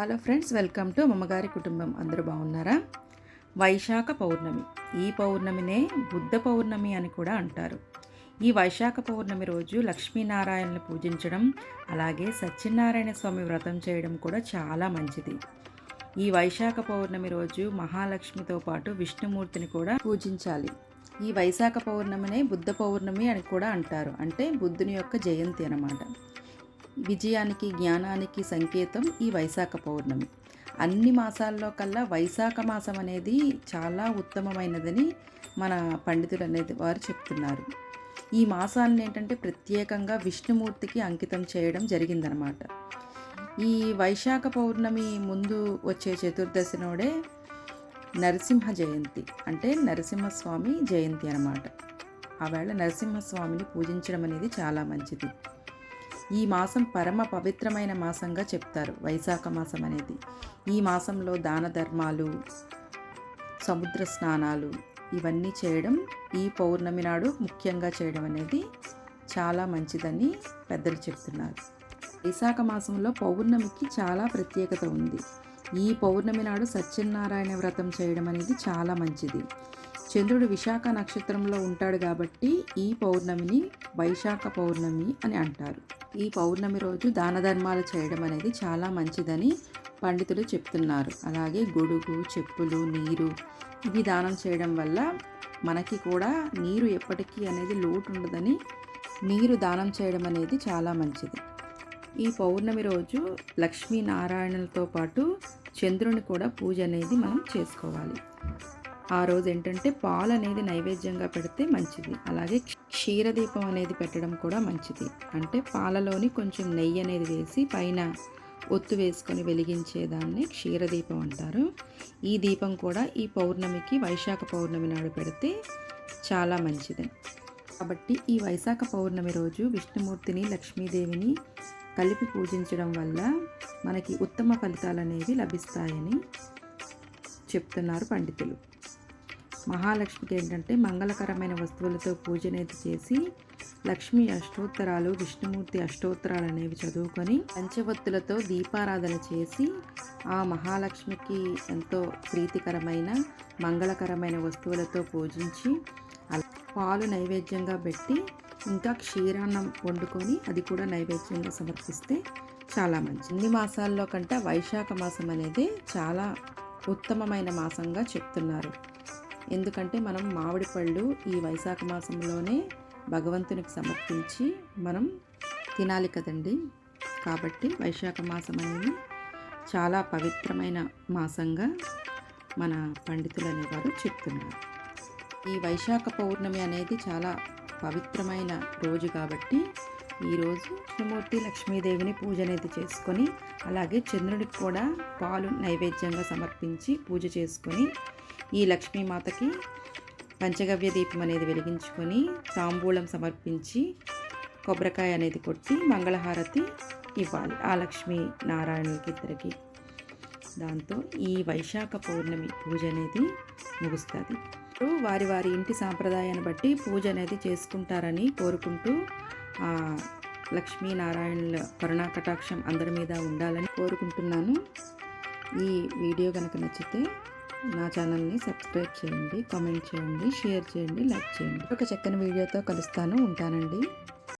Hello friends welcome to అమ్మగారి కుటుంబం. అందరూ బాగున్నారా? వైశాఖ పౌర్ణమి. ఈ పౌర్ణమినే బుద్ధ పౌర్ణమి అని కూడా అంటారు. ఈ వైశాఖ పౌర్ణమి రోజు లక్ష్మీనారాయణను పూజించడం అలాగే సత్యనారాయణ స్వామి వ్రతం చేయడం కూడా చాలా మంచిది. ఈ వైశాఖ పౌర్ణమి రోజు మహాలక్ష్మితో పాటు విష్ణుమూర్తిని కూడా పూజించాలి. ఈ వైశాఖ పౌర్ణమినే బుద్ధ పౌర్ణమి అని కూడా అంటారు. అంటే బుద్ధుని యొక్క జయంతి అన్నమాట. విజయానికి జ్ఞానానికి సంకేతం ఈ వైశాఖ పౌర్ణమి. అన్ని మాసాల్లో కల్లా వైశాఖ మాసం అనేది చాలా ఉత్తమమైనదని మన పండితులు అనేది వారు చెప్తున్నారు. ఈ మాసాన్ని ఏంటంటే ప్రత్యేకంగా విష్ణుమూర్తికి అంకితం చేయడం జరిగిందనమాట. ఈ వైశాఖ పౌర్ణమి ముందు వచ్చే చతుర్దశి నోడే నరసింహ జయంతి అంటే నరసింహస్వామి జయంతి అనమాట. ఆవేళ నరసింహస్వామిని పూజించడం అనేది చాలా మంచిది. ఈ మాసం పరమ పవిత్రమైన మాసంగా చెప్తారు. వైశాఖ మాసం అనేది. ఈ మాసంలో దాన ధర్మాలు సముద్ర స్నానాలు ఇవన్నీ చేయడం ఈ పౌర్ణమి నాడు ముఖ్యంగా చేయడం అనేది చాలా మంచిదని పెద్దలు చెప్తున్నారు. వైశాఖ మాసంలో పౌర్ణమికి చాలా ప్రత్యేకత ఉంది. ఈ పౌర్ణమి నాడు సత్యనారాయణ వ్రతం చేయడం అనేది చాలా మంచిది. చంద్రుడు విశాఖ నక్షత్రంలో ఉంటాడు కాబట్టి ఈ పౌర్ణమిని వైశాఖ పౌర్ణమి అని అంటారు. ఈ పౌర్ణమి రోజు దాన ధర్మాలు చేయడం అనేది చాలా మంచిదని పండితులు చెప్తున్నారు. అలాగే గొడుగు చెప్పులు నీరు ఇవి దానం చేయడం వల్ల మనకి కూడా నీరు ఎప్పటికీ అనేది లోటు ఉండదని నీరు దానం చేయడం అనేది చాలా మంచిది. ఈ పౌర్ణమి రోజు లక్ష్మీనారాయణలతో పాటు చంద్రుని కూడా పూజ అనేది మనం చేసుకోవాలి. ఆ రోజు ఏంటంటే పాలు అనేది నైవేద్యంగా పెడితే మంచిది. అలాగే క్షీరదీపం అనేది పెట్టడం కూడా మంచిది. అంటే పాలలోని కొంచెం నెయ్యి అనేది వేసి పైన ఒత్తు వేసుకొని వెలిగించేదాన్ని క్షీరదీపం అంటారు. ఈ దీపం కూడా ఈ పౌర్ణమికి వైశాఖ పౌర్ణమి నాడు పెడితే చాలా మంచిది. కాబట్టి ఈ వైశాఖ పౌర్ణమి రోజు విష్ణుమూర్తిని లక్ష్మీదేవిని కలిపి పూజించడం వల్ల మనకి ఉత్తమ ఫలితాలు అనేవి లభిస్తాయని చెప్తున్నారు పండితులు. మహాలక్ష్మికి ఏంటంటే మంగళకరమైన వస్తువులతో పూజ చేసి లక్ష్మి అష్టోత్తరాలు విష్ణుమూర్తి అష్టోత్తరాలు అనేవి చదువుకొని పంచవత్తులతో దీపారాధన చేసి ఆ మహాలక్ష్మికి ఎంతో ప్రీతికరమైన మంగళకరమైన వస్తువులతో పూజించి పాలు నైవేద్యంగా పెట్టి ఇంకా క్షీరాన్నం వండుకొని అది కూడా నైవేద్యంగా సమర్పిస్తే చాలా మంచి అన్ని మాసాల్లో కంటే వైశాఖ మాసం అనేది చాలా ఉత్తమమైన మాసంగా చెప్తున్నారు. ఎందుకంటే మనం మామిడి పళ్ళు ఈ వైశాఖ మాసంలోనే భగవంతునికి సమర్పించి మనం తినాలి కదండి. కాబట్టి వైశాఖ మాసం అనేది చాలా పవిత్రమైన మాసంగా మన పండితులు అనేవారు చెప్తున్నారు. ఈ వైశాఖ పౌర్ణమి అనేది చాలా పవిత్రమైన రోజు కాబట్టి ఈరోజు కృష్ణమూర్తి లక్ష్మీదేవిని పూజ అనేది చేసుకొని అలాగే చంద్రుడికి కూడా పాలు నైవేద్యంగా సమర్పించి పూజ చేసుకొని ఈ లక్ష్మీమాతకి పంచగవ్య దీపం అనేది వెలిగించుకొని తాంబూలం సమర్పించి కొబ్బరికాయ అనేది కొట్టి మంగళహారతి ఇవ్వాలి ఆ లక్ష్మీ నారాయణుడికి ఇద్దరికి. దాంతో ఈ వైశాఖ పౌర్ణమి పూజ అనేది ముగుస్తుంది. వారి వారి ఇంటి సాంప్రదాయాన్ని బట్టి పూజ అనేది చేసుకుంటారని కోరుకుంటూ లక్ష్మీనారాయణుల కరుణా కటాక్షం అందరి మీద ఉండాలని కోరుకుంటున్నాను. ఈ వీడియో కనుక నచ్చితే నా ఛానల్ని సబ్స్క్రైబ్ చేయండి కామెంట్ చేయండి షేర్ చేయండి లైక్ చేయండి. ఒక చక్కని వీడియోతో కలుస్తాను. ఉంటానండి.